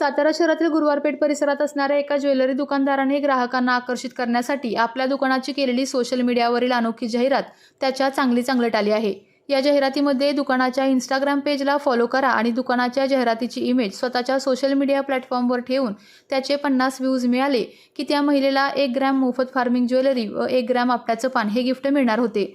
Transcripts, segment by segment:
सातारा शहरातील गुरुवारपेठ परिसरात असणाऱ्या एका ज्वेलरी दुकानदाराने ग्राहकांना आकर्षित करण्यासाठी आपल्या दुकानाची केलेली सोशल मीडियावरील अनोखी जाहिरात त्याच्या चांगली चांगलट आली आहे. या जाहिरातीमध्ये दुकानाच्या इंस्टाग्राम पेजला फॉलो करा आणि दुकानाच्या जाहिरातीची इमेज स्वतःच्या सोशल मीडिया प्लॅटफॉर्मवर ठेवून त्याचे पन्नास व्ह्यूज मिळाले की त्या महिलेला एक ग्रॅम मोफत फार्मिंग ज्वेलरी व एक ग्रॅम आपट्याचं पान हे गिफ्ट मिळणार होते.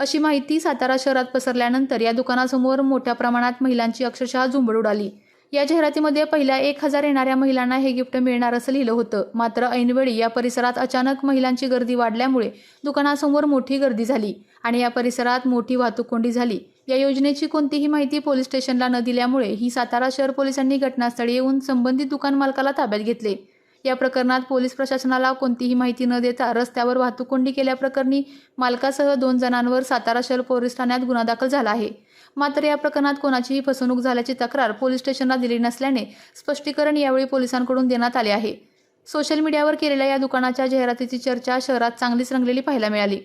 अशी माहिती सातारा शहरात पसरल्यानंतर या दुकानासमोर मोठ्या प्रमाणात महिलांची अक्षरशः झुंबड उडाली. या जाहिरातीमध्ये पहिल्या एक हजार येणाऱ्या महिलांना हे गिफ्ट मिळणार असं लिहिलं होतं. मात्र ऐनवेळी या परिसरात अचानक महिलांची गर्दी वाढल्यामुळे दुकानासमोर मोठी गर्दी झाली आणि या परिसरात मोठी वाहतूक कोंडी झाली. या योजनेची कोणतीही माहिती पोलीस स्टेशनला न दिल्यामुळे ही सातारा शहर पोलिसांनी घटनास्थळी येऊन संबंधित दुकान मालकाला ताब्यात घेतले. या प्रकरणात पोलीस प्रशासनाला कोणतीही माहिती न देता रस्त्यावर वाहतूक कोंडी केल्याप्रकरणी मालकासह दोन जणांवर सातारा शहर पोलीस ठाण्यात गुन्हा दाखल झाला आहे. मात्र या प्रकरणात कोणाचीही फसवणूक झाल्याची तक्रार पोलीस स्टेशनला दिली नसल्याने स्पष्टीकरण यावेळी पोलिसांकडून देण्यात आले आहे. सोशल मीडियावर केलेल्या या दुकानाच्या जाहिरातीची चर्चा शहरात चांगलीच रंगलेली पाहायला मिळाली.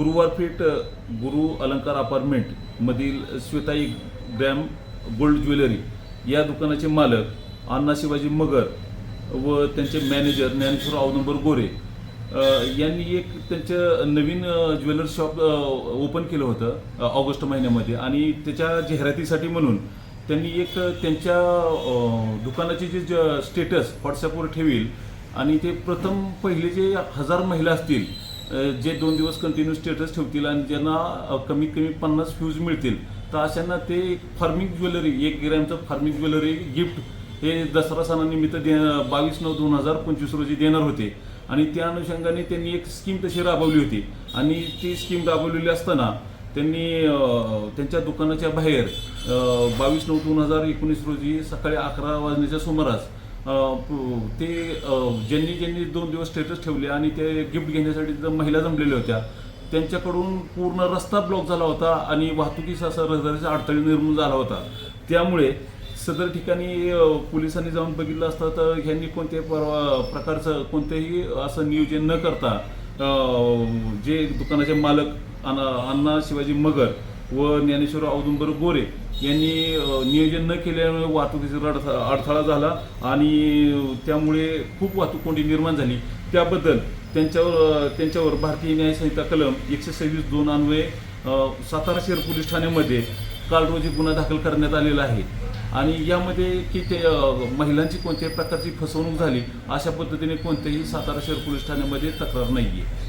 गुरुवारपेठ गुरु अलंकार अपार्टमेंटमधील श्वेताई ग्रॅम गोल्ड ज्वेलरी या दुकानाचे मालक अण्णा शिवाजी मगर व त्यांचे मॅनेजर ज्ञानेश्वर अवनंबर गोरे यांनी एक त्यांचं नवीन ज्वेलर शॉप ओपन केलं होतं ऑगस्ट महिन्यामध्ये. आणि त्याच्या जाहिरातीसाठी म्हणून त्यांनी एक त्यांच्या दुकानाचे जे ज- स्टेटस व्हॉट्सअपवर ठेवील आणि ते प्रथम पहिले जे हजार महिला असतील जे दोन दिवस कंटिन्यू स्टेटस ठेवतील आणि ज्यांना कमीत कमी पन्नास फ्यूज मिळतील तर अशांना ते फार्मिंग ज्वेलरी एक ग्रॅमचं फार्मिंग ज्वेलरी गिफ्ट हे दसरा सणानिमित्त दे बावीस नऊ दोन हजार पंचवीस रोजी देणार होते. आणि त्या अनुषंगाने त्यांनी एक स्कीम तशी राबवली होती. आणि ती स्कीम राबवलेली असताना त्यांनी त्यांच्या दुकानाच्या बाहेर बावीस नऊ दोन हजार एकोणीस रोजी सकाळी अकरा वाजण्याच्या सुमारास ते ज्यांनी ज्यांनी दोन दिवस स्टेटस ठेवले आणि ते गिफ्ट घेण्यासाठी तिथं महिला जमलेल्या होत्या त्यांच्याकडून पूर्ण रस्ता ब्लॉक झाला होता आणि वाहतुकीचा असा रहदारीचा अडथळे निर्माण झाला होता. त्यामुळे सदर ठिकाणी पोलिसांनी जाऊन बघितलं असतं तर ह्यांनी कोणत्याही परवा प्रकारचं कोणतेही असं नियोजन न करता जे दुकानाचे मालक अण्णा अण्णा शिवाजी मगर व ज्ञानेश्वर औदुंबर गोरे यांनी नियोजन न केल्यामुळे वाहतुकीचा अडथळा झाला आणि त्यामुळे खूप वाहतूक कोंडी निर्माण झाली. त्याबद्दल त्यांच्यावर त्यांच्यावर भारतीय न्यायसंहिता कलम एकशे सव्वीस दोन अन्वये सातारा शहर पोलीस ठाण्यामध्ये काल रोजी गुन्हा दाखल करण्यात आलेला आहे. आणि यामध्ये की ते महिलांची कोणत्याही प्रकारची फसवणूक झाली अशा पद्धतीने कोणत्याही सातारा शहर पोलीस ठाण्यामध्ये तक्रार नाही आहे